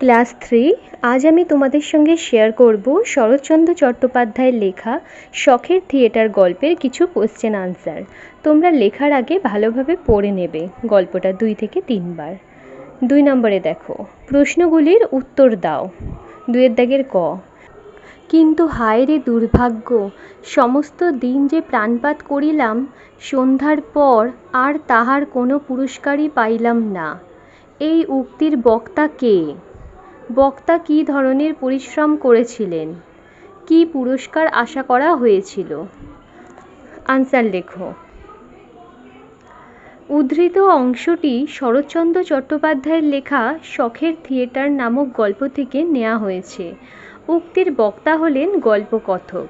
Class three. আজ আমি তোমাদের সঙ্গে শেয়ার করব শরৎচন্দ্র চট্টোপাধ্যায়ের লেখা শখের থিয়েটার গল্পের কিছু কোশ্চেন আনসার তোমরা লেখার আগে ভালোভাবে পড়ে নেবে গল্পটা দুই থেকে তিনবার। দুই নম্বরে দেখো, প্রশ্নগুলির উত্তর দাও। দুয়ের দাগের ক, কিন্তু হায় রে দুর্ভাগ্য, সমস্ত দিন যে প্রাণপাত করিলাম, সন্ধ্যার পর আর তাহার কোনো পুরস্কারই পাইলাম না। এই উক্তির বক্তা কে? বক্তা কী ধরনের পরিশ্রম করেছিলেন? কী পুরস্কার আশা করা হয়েছিল? আনসার লেখো। উদ্ধৃত অংশটি শরৎচন্দ্র চট্টোপাধ্যায়ের লেখা শখের থিয়েটার নামক গল্প থেকে নেওয়া হয়েছে। উক্তির বক্তা হলেন গল্পকথক।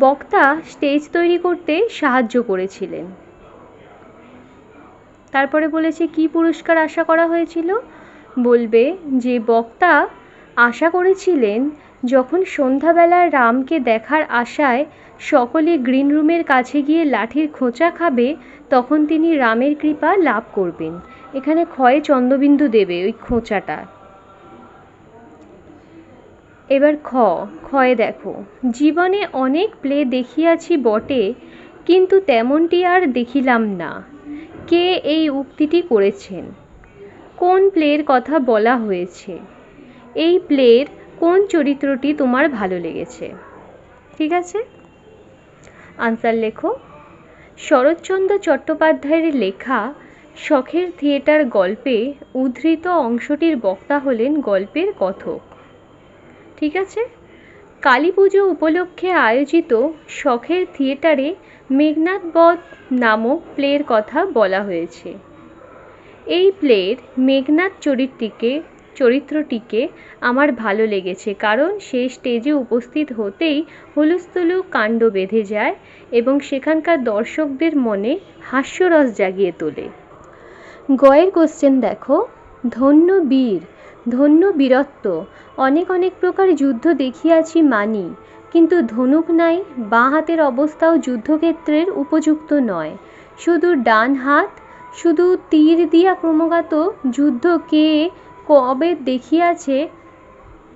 বক্তা স্টেজ তৈরি করতে সাহায্য করেছিলেন। তারপরে বলেছে, কি পুরস্কার আশা করা হয়েছিল? বলবে যে, বক্তা আশা করেছিলেন, যখন সন্ধ্যাবেলা রামকে দেখার আশায় সকলে গ্রিন রুমের কাছে গিয়ে লাঠির খোঁচা খাবে, তখন তিনি রামের কৃপা লাভ করবেন। এখানে ক্ষয়ে চন্দ্রবিন্দু দেবে ওই খোঁচাটা। এবার খ, ক্ষয়ে দেখো। জীবনে অনেক প্লে দেখিয়াছি বটে, কিন্তু তেমনটি আর দেখিলাম না। কে এই উক্তিটি করেছেন? কোন প্লের কথা বলা হয়েছে? এই প্লের কোন চরিত্রটি তোমার ভালো লেগেছে? ঠিক আছে? আনসার লেখো। শরৎচন্দ্র চট্টোপাধ্যায়ের লেখা শখের থিয়েটার গল্পে উদ্ধৃত অংশটির বক্তা হলেন গল্পের কথক। ঠিক আছে? কালী পুজো উপলক্ষে আয়োজিত শখের থিয়েটারে মেঘনাদ বধ নামক প্লের কথা বলা হয়েছে। এই প্লের মেঘনাদ চরিত্রটিকে চরিত্রটিকে আমার ভালো লেগেছে কারণ সে স্টেজে উপস্থিত হতেই হুলস্থুলু কাণ্ড বেঁধে যায় এবং সেখানকার দর্শকদের মনে হাস্যরস জাগিয়ে তোলে। গয়ের কোশ্চেন দেখো, ধন্য বীর, ধন্য বীরত্ব, অনেক অনেক প্রকার যুদ্ধ দেখিয়াছি মানি, কিন্তু ধনুক নাই, বাঁ হাতের অবস্থাও যুদ্ধক্ষেত্রের উপযুক্ত নয়, শুধু ডান হাত শুধু তীর দিয়া ক্রমাগত যুদ্ধ কে কবে দেখিয়াছে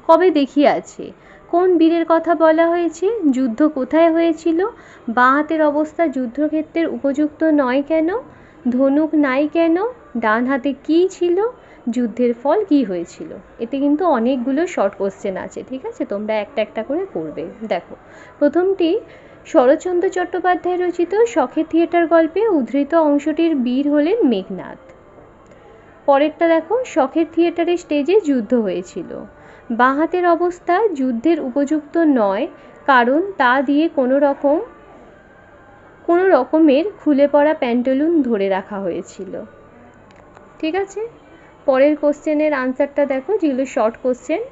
কবে দেখিয়াছে? কোন বীরের কথা বলা হয়েছে? যুদ্ধ কোথায় হয়েছিল? বাঁ হাতের অবস্থা যুদ্ধক্ষেত্রের উপযুক্ত নয় কেন? ধনুক নাই কেন? ডান হাতে কী ছিল? যুদ্ধের ফল কী হয়েছিল? এতে কিন্তু অনেকগুলো শর্ট কোশ্চেন আছে, ঠিক আছে? তোমরা একটা একটা করে করবে দেখো, প্রথমটি শরৎচন্দ্র চট্টোপাধ্যায় রচিত শখের থিয়েটার গল্পে উদ্ধৃত অংশটির বীর হলেন মেঘনাথ। পরেরটা দেখো, শখের থিয়েটারে স্টেজে যুদ্ধ হয়েছিল। বাঁ হাতের অবস্থা যুদ্ধের উপযুক্ত নয়, কারণ তা দিয়ে কোনো রকম, কোনো রকমের খুলে পড়া প্যান্টালুন ধরে রাখা হয়েছিল। ঠিক আছে? পরের কোশ্চেনের আনসারটা দেখো, যেগুলো শর্ট কোশ্চেন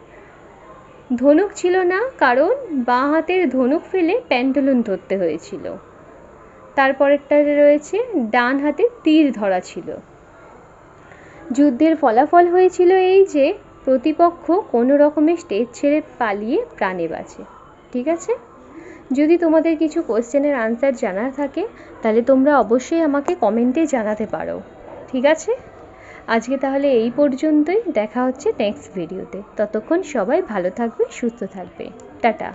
ধনুক ছিল না, কারণ বাঁ হাতের ধনুক ফেলে প্যান্টালুন ধরতে হয়েছিল। তারপরেরটা রয়েছে, ডান হাতে তীর ধরা ছিল। যুদ্ধের ফলাফল হয়েছিল এই যে, প্রতিপক্ষ কোনো রকমের স্টেজ ছেড়ে পালিয়ে প্রাণে বাঁচে। ঠিক আছে? যদি তোমাদের কিছু কোশ্চেনের আনসার জানার থাকে, তাহলে তোমরা অবশ্যই আমাকে কমেন্টে জানাতে পারো। ঠিক আছে? আজকে তাহলে এই পর্যন্তই। দেখা হচ্ছে নেক্সট ভিডিওতে ততক্ষণ সবাই ভালো থাকবে সুস্থ থাকবে টাটা।